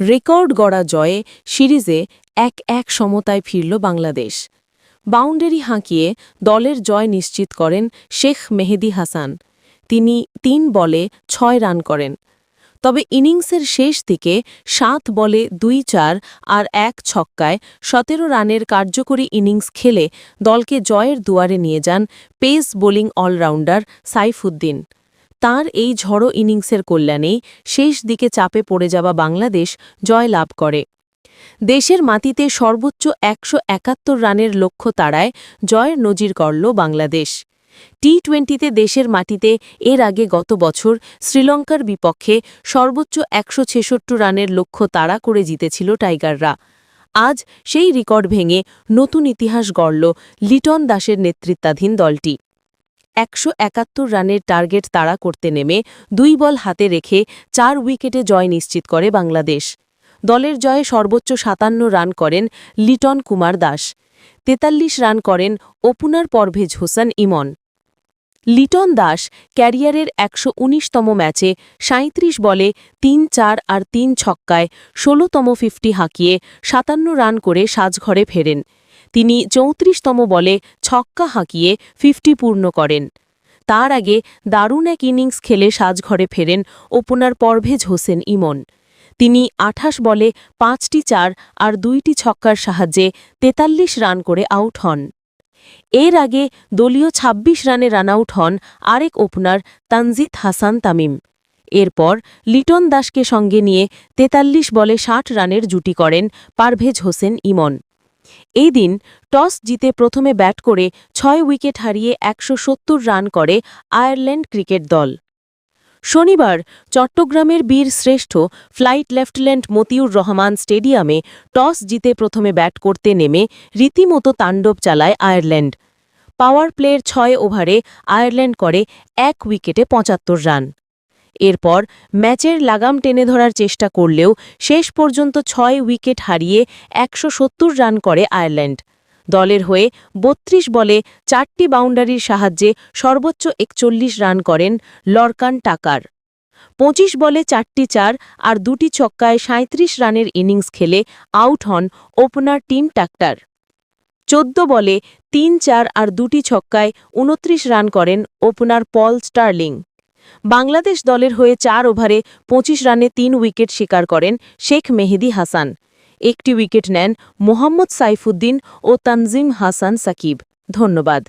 Record গড়া জয়ে সিরিজে এক এক সমতায় ফিরল বাংলাদেশ। বাউন্ডারি হাঁকিয়ে দলের জয় নিশ্চিত করেন শেখ মেহেদি হাসান। তিনি তিন বলে ছয় রান করেন। তবে ইনিংসের শেষ দিকে সাত বলে দুই চার আর এক ছক্কায় সতেরো রানের কার্যকরী ইনিংস খেলে দলকে জয়ের দুয়ারে নিয়ে যান পেস বোলিং অলরাউন্ডার সাইফুদ্দিন। তার এই ঝড়ো ইনিংসের কল্যাণে শেষ দিকে চাপে পড়ে যাওয়া বাংলাদেশ জয় লাভ করে। দেশের মাটিতে সর্বোচ্চ একশো একাত্তর রানের লক্ষ্য তাড়ায় জয়ের নজির করল বাংলাদেশ। টি টোয়েন্টিতে দেশের মাটিতে এর আগে গত বছর শ্রীলঙ্কার বিপক্ষে সর্বোচ্চ একশো ছেষট্টি রানের লক্ষ্য তাড়া করে জিতেছিল টাইগাররা। আজ সেই রেকর্ড ভেঙে নতুন ইতিহাস গড়ল লিটন দাসের নেতৃত্বাধীন দলটি। একশো একাত্তর রানের টার্গেট তাড়া করতে নেমে দুই বল হাতে রেখে চার উইকেটে জয় নিশ্চিত করে বাংলাদেশ। দলের জয়ে সর্বোচ্চ সাতান্ন রান করেন লিটন কুমার দাস, তেতাল্লিশ রান করেন ওপেনার পরভেজ হোসেন ইমন। লিটন দাস ক্যারিয়ারের একশো উনিশতম ম্যাচে সাঁত্রিশ বলে তিন চার আর তিন ছক্কায় ষোলোতম ফিফটি হাঁকিয়ে সাতান্ন রান করে সাজঘরে ফেরেন। তিনি চৌত্রিশতম বলে ছক্কা হাঁকিয়ে ফিফটি পূর্ণ করেন। তার আগে দারুণ এক ইনিংস খেলে সাজঘরে ফেরেন ওপেনার পরভেজ হোসেন ইমন। তিনি আঠাশ বলে পাঁচটি চার আর দুইটি ছক্কার সাহায্যে তেতাল্লিশ রান করে আউট হন। এর আগে দলীয় ২৬ রানে রান আউট হন আরেক ওপেনার তানজিদ হাসান তামিম। এরপর লিটন দাসকে সঙ্গে নিয়ে তেতাল্লিশ বলে ষাট রানের জুটি করেন পারভেজ হোসেন ইমন। এই দিন টস জিতে প্রথমে ব্যাট করে ছয় উইকেট হারিয়ে একশো সত্তর রান করে আয়ারল্যান্ড ক্রিকেট দল। শনিবার চট্টগ্রামের বীর শ্রেষ্ঠ ফ্লাইট লেফটেন্যান্ট মতিউর রহমান স্টেডিয়ামে টস জিতে প্রথমে ব্যাট করতে নেমে রীতিমতো তাণ্ডব চালায় আয়ারল্যান্ড। পাওয়ার প্লের ছয় ওভারে আয়ারল্যান্ড করে এক উইকেটে পঁচাত্তর রান। এরপর ম্যাচের লাগাম টেনে ধরার চেষ্টা করলেও শেষ পর্যন্ত ছয় উইকেট হারিয়ে একশো সত্তর রান করে আয়ারল্যান্ড। দলের হয়ে ৩২ বলে চারটি বাউন্ডারির সাহায্যে সর্বোচ্চ একচল্লিশ রান করেন লরকান টাকার। ২৫ বলে চারটি চার আর দুটি ছক্কায় সাঁত্রিশ রানের ইনিংস খেলে আউট হন ওপেনার টিম টাক্টার। চোদ্দ বলে তিন চার আর দুটি ছক্কায় উনত্রিশ রান করেন ওপেনার পল স্টার্লিং। বাংলাদেশ দলের হয়ে চার ওভারে ২৫ রানে তিন উইকেট শিকার করেন শেখ মেহেদি হাসান। একটি উইকেট নেন মোহাম্মদ সাইফুদ্দিন ও তানজিম হাসান সাকিব। ধন্যবাদ।